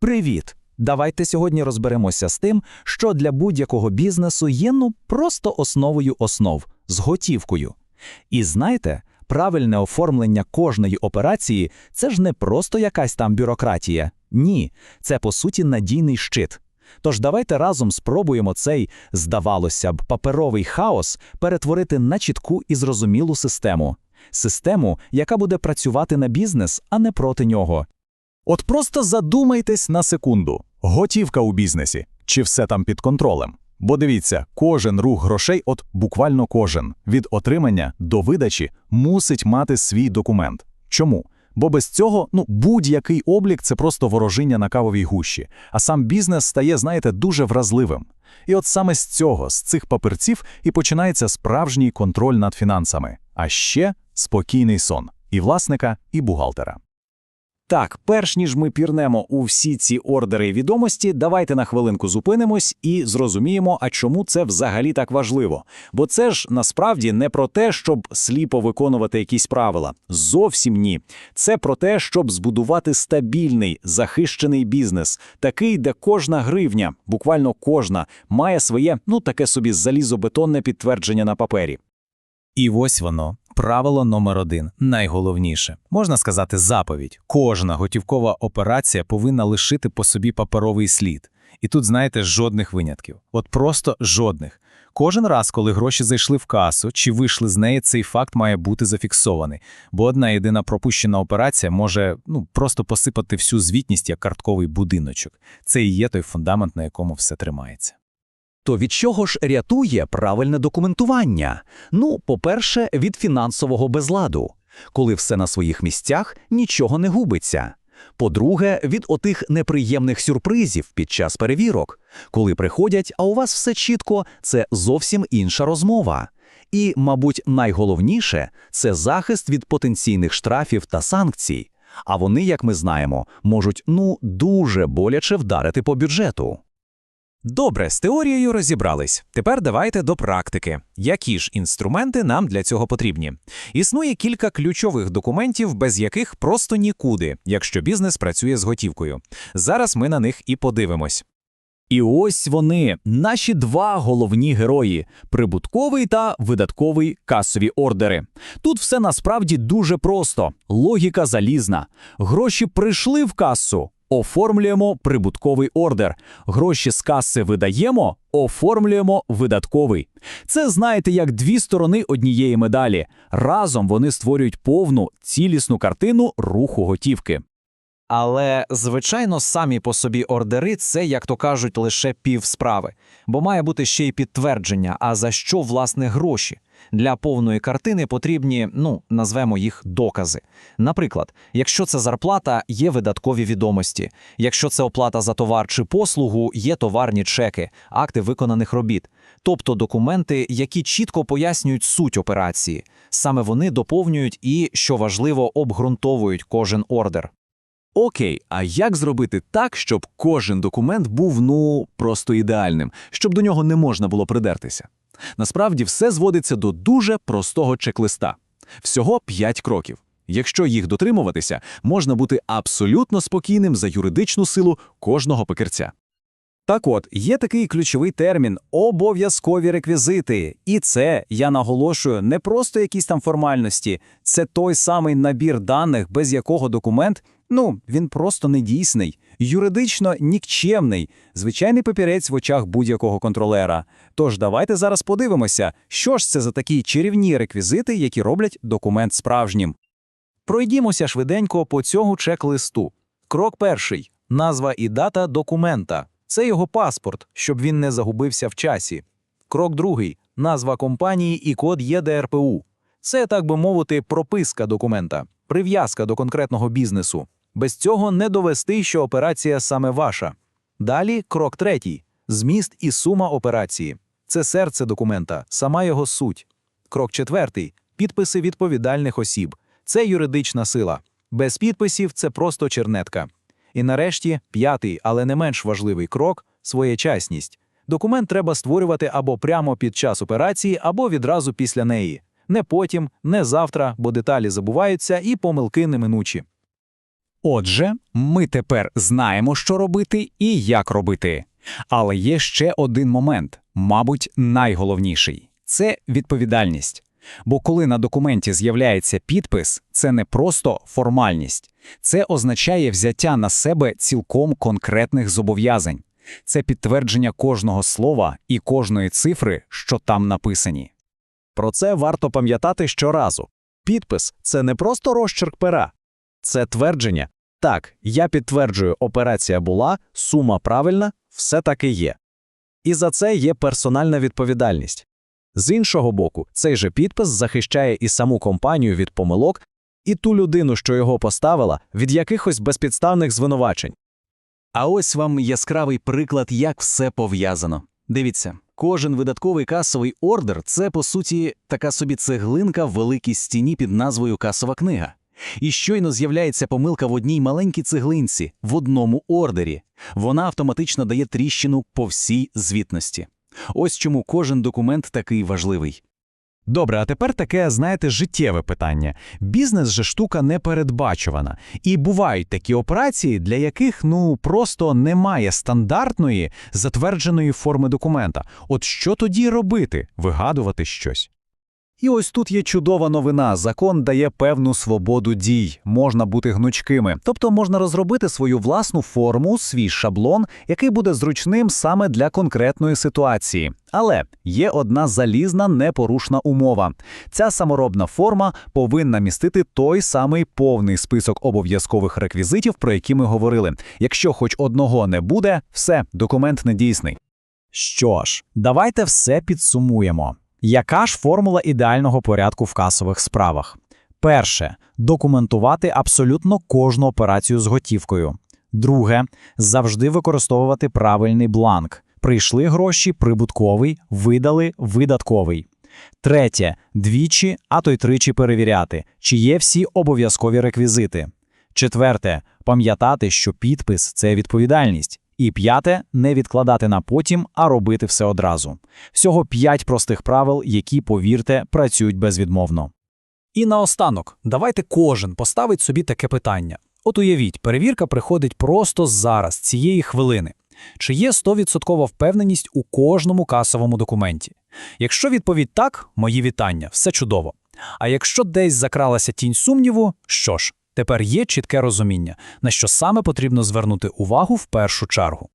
Привіт! Давайте сьогодні розберемося з тим, що для будь-якого бізнесу є ну просто основою основ з готівкою. І знаєте, правильне оформлення кожної операції це ж не просто якась там бюрократія. Ні, це по суті надійний щит. Тож давайте разом спробуємо цей, здавалося б, паперовий хаос перетворити на чітку і зрозумілу систему. Систему, яка буде працювати на бізнес, а не проти нього. От просто задумайтесь на секунду. Готівка у бізнесі. Чи все там під контролем? Бо дивіться, кожен рух грошей, от буквально кожен, від отримання до видачі, мусить мати свій документ. Чому? Бо без цього ну, будь-який облік це просто ворожіння на кавовій гущі, а сам бізнес стає, знаєте, дуже вразливим. І от саме з цього, з цих папірців, і починається справжній контроль над фінансами, а ще спокійний сон і власника, і бухгалтера. Так, перш ніж ми пірнемо у всі ці ордери і відомості, давайте на хвилинку зупинимось і зрозуміємо, а чому це взагалі так важливо. Бо це ж насправді не про те, щоб сліпо виконувати якісь правила. Зовсім ні. Це про те, щоб збудувати стабільний, захищений бізнес, такий, де кожна гривня, буквально кожна, має своє, ну таке собі залізобетонне підтвердження на папері. І ось воно. Правило номер один найголовніше можна сказати заповідь. Кожна готівкова операція повинна лишити по собі паперовий слід. І тут, знаєте, жодних винятків. От просто жодних. Кожен раз, коли гроші зайшли в касу чи вийшли з неї, цей факт має бути зафіксований, бо одна єдина пропущена операція може ну просто посипати всю звітність як картковий будиночок. Це і є той фундамент, на якому все тримається. То від чого ж рятує правильне документування? Ну, по-перше, від фінансового безладу, коли все на своїх місцях, нічого не губиться. По-друге, від отих неприємних сюрпризів під час перевірок, коли приходять, а у вас все чітко, це зовсім інша розмова. І, мабуть, найголовніше це захист від потенційних штрафів та санкцій. А вони, як ми знаємо, можуть ну дуже боляче вдарити по бюджету. Добре, з теорією розібрались. Тепер давайте до практики. Які ж інструменти нам для цього потрібні? Існує кілька ключових документів, без яких просто нікуди, якщо бізнес працює з готівкою. Зараз ми на них і подивимось. І ось вони, наші два головні герої: прибутковий та видатковий касові ордери. Тут все насправді дуже просто, логіка залізна. Гроші прийшли в касу. Оформлюємо прибутковий ордер. Гроші з каси видаємо, оформлюємо видатковий. Це знаєте як дві сторони однієї медалі. Разом вони створюють повну цілісну картину руху готівки. Але, звичайно, самі по собі ордери це, як то кажуть, лише пів справи, бо має бути ще й підтвердження, а за що власне гроші. Для повної картини потрібні, ну, назвемо їх докази. Наприклад, якщо це зарплата, є видаткові відомості. Якщо це оплата за товар чи послугу, є товарні чеки, акти виконаних робіт, тобто документи, які чітко пояснюють суть операції. Саме вони доповнюють і, що важливо, обґрунтовують кожен ордер. Окей, а як зробити так, щоб кожен документ був ну просто ідеальним, щоб до нього не можна було придертися? Насправді все зводиться до дуже простого чек-листа. Всього 5 кроків. Якщо їх дотримуватися, можна бути абсолютно спокійним за юридичну силу кожного пекерця. Так от, є такий ключовий термін обов'язкові реквізити. І це, я наголошую, не просто якісь там формальності, це той самий набір даних, без якого документ, ну, він просто недійсний, юридично нікчемний, звичайний папірець в очах будь-якого контролера. Тож давайте зараз подивимося, що ж це за такі чарівні реквізити, які роблять документ справжнім. Пройдімося швиденько по цьому чек-листу. Крок перший назва і дата документа. Це його паспорт, щоб він не загубився в часі. Крок другий назва компанії і код ЄДРПУ. Це, так би мовити, прописка документа, прив'язка до конкретного бізнесу. Без цього не довести, що операція саме ваша. Далі крок третій зміст і сума операції. Це серце документа, сама його суть. Крок четвертий підписи відповідальних осіб. Це юридична сила. Без підписів це просто чернетка. І нарешті п'ятий, але не менш важливий крок своєчасність. Документ треба створювати або прямо під час операції, або відразу після неї. Не потім, не завтра, бо деталі забуваються і помилки неминучі. Отже, ми тепер знаємо, що робити і як робити. Але є ще один момент, мабуть, найголовніший це відповідальність. Бо коли на документі з'являється підпис, це не просто формальність, це означає взяття на себе цілком конкретних зобов'язань. Це підтвердження кожного слова і кожної цифри, що там написані. Про це варто пам'ятати щоразу. Підпис це не просто розчерк пера, це твердження. Так, я підтверджую, операція була, сума правильна, все так і є. І за це є персональна відповідальність. З іншого боку, цей же підпис захищає і саму компанію від помилок, і ту людину, що його поставила, від якихось безпідставних звинувачень. А ось вам яскравий приклад, як все пов'язано. Дивіться, кожен видатковий касовий ордер це, по суті, така собі цеглинка в великій стіні під назвою Касова книга. І щойно з'являється помилка в одній маленькій цеглинці, в одному ордері. Вона автоматично дає тріщину по всій звітності. Ось чому кожен документ такий важливий. Добре, а тепер таке, знаєте, життєве питання. Бізнес же штука непередбачувана. І бувають такі операції, для яких ну просто немає стандартної затвердженої форми документа. От що тоді робити? Вигадувати щось? І ось тут є чудова новина. Закон дає певну свободу дій, можна бути гнучкими. Тобто можна розробити свою власну форму, свій шаблон, який буде зручним саме для конкретної ситуації. Але є одна залізна непорушна умова. Ця саморобна форма повинна містити той самий повний список обов'язкових реквізитів, про які ми говорили. Якщо хоч одного не буде, все, документ недійсний. Що ж, давайте все підсумуємо. Яка ж формула ідеального порядку в касових справах? Перше документувати абсолютно кожну операцію з готівкою. Друге завжди використовувати правильний бланк. Прийшли гроші, прибутковий, видали видатковий. Третє двічі, а то й тричі перевіряти, чи є всі обов'язкові реквізити. Четверте пам'ятати, що підпис це відповідальність. І п'яте не відкладати на потім, а робити все одразу. Всього п'ять простих правил, які, повірте, працюють безвідмовно. І наостанок, давайте кожен поставить собі таке питання. От уявіть, перевірка приходить просто зараз, цієї хвилини. Чи є 100% впевненість у кожному касовому документі? Якщо відповідь так, мої вітання, все чудово. А якщо десь закралася тінь сумніву, що ж, тепер є чітке розуміння, на що саме потрібно звернути увагу в першу чергу.